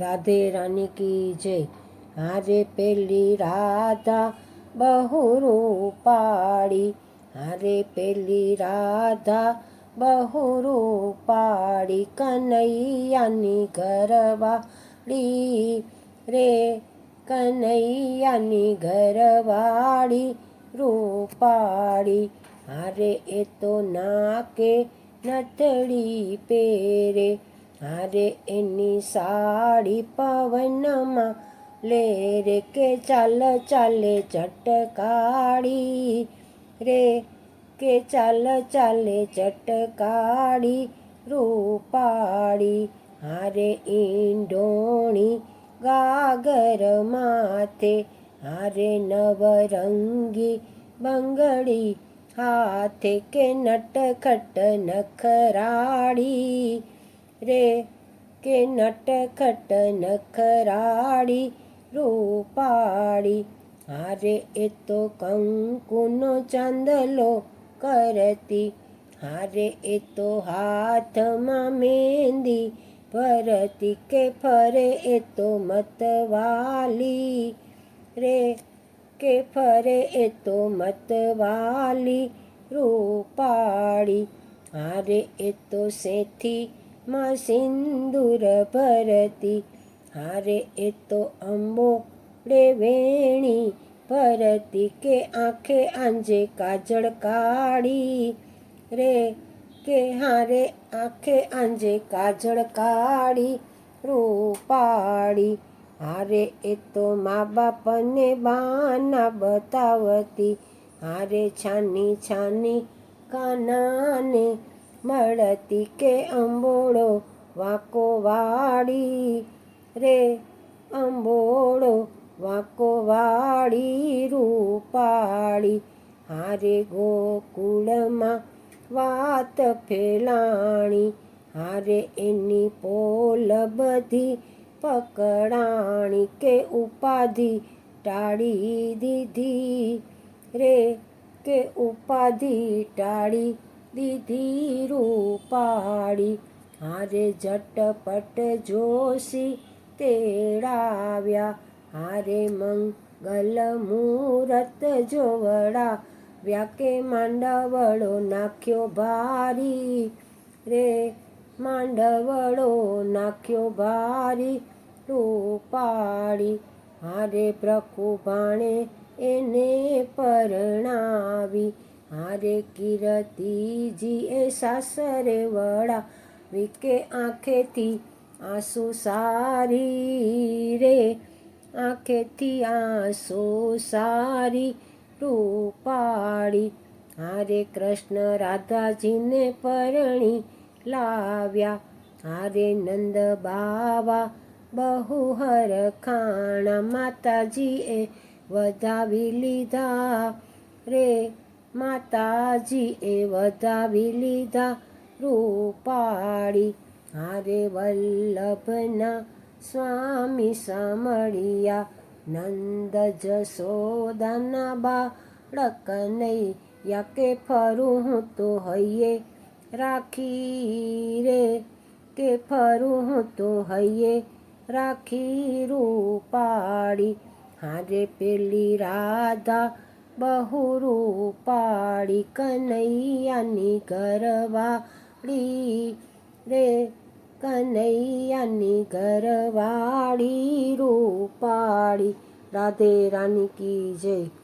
રાધે રાની કી જય. હારે પેલી રાધા બહુ રૂપાળી હારે પેલી રાધા બહુ રૂપાળી કનૈયાની ઘરવાળી. રે કનૈયાની ઘરવાળી રૂપાળી. હારે એ તો નાકે નથળી પહેરે. હારે એની સાડી પવનમાં લે રે કે ચાલ, ચાલે ચટકાળી રે કે ચાલ, ચાલે ચટકાળી રૂપાળી. હારે ઈંડોણી ગાગર માથે, હારે નવરંગી બંગડી હાથે કે નટખટ નખરાડી રે કે નટખટ નખરાડી રૂપાળી હારે એ તો કંકુનો ચાંદલો કરતી હારે એ તો હાથમાં મહેંદી ભરતી કે ફરે એ તો મતવાલી રે કે ફરે એ તો મતવાલી રૂપાળી હારે એ તો સેથી માં સિંદૂર ભરતી. હારે એ તો અંબો વેણી ભરતી કે આંખે આંજે કાજળ કાળી. રે કે હારે આંખે આંજે કાજળ કાળી રૂપાળી. હારે એ તો મા બાપને બાના બતાવતી. હારે છાની છાની કાનાને મળતી કે અંબોળો વાકો વાળી રે. અંબોળો વાકો વાળી રૂપાળી. હારે ગોકુળમાં વાત ફેલાણી. હારે એની પોલ બધી પકડાણી કે ઉપાધિ ટાળી દીધી રે. કે ઉપાધિ ટાળી દીધી રૂપાળી હારે ઝટપટ જોશી તેડાવ્યા. હારે મંગલ મુહૂર્ત જોવડા વ્યાકે માંડવડો નાખ્યો ભારી. રે માંડવડો નાખ્યો ભારી રૂપાળી. હારે પ્રકુભાણે એને પરણાવી. હારે કિરતીજી એ સાસરે વડા વિકે આંખેથી આંસુ સારી રે. આંખેથી આંસુ સારી રૂપાળી હારે કૃષ્ણ રાધાજીને પરણી લાવ્યા હારે નંદ બાવા બહુ હરખાણા માતાજીએ વધાવી લીધા રે. માતાજીએ વધાવી લીધા રૂપાળી. હારે વલ્લભના સ્વામી સામળિયા નંદ જશોદાના બાળક નહીં યા કે ફરું હું તો હૈયે રાખી રે. કે ફરું હું તો હૈયે રાખી રૂપાળી. હારે પેલી રાધા બહુ રૂપાળી કનૈયાની ઘરવાળી રે કનૈયાની ઘરવાળી રૂપાળી. રાધે રાની કી જય.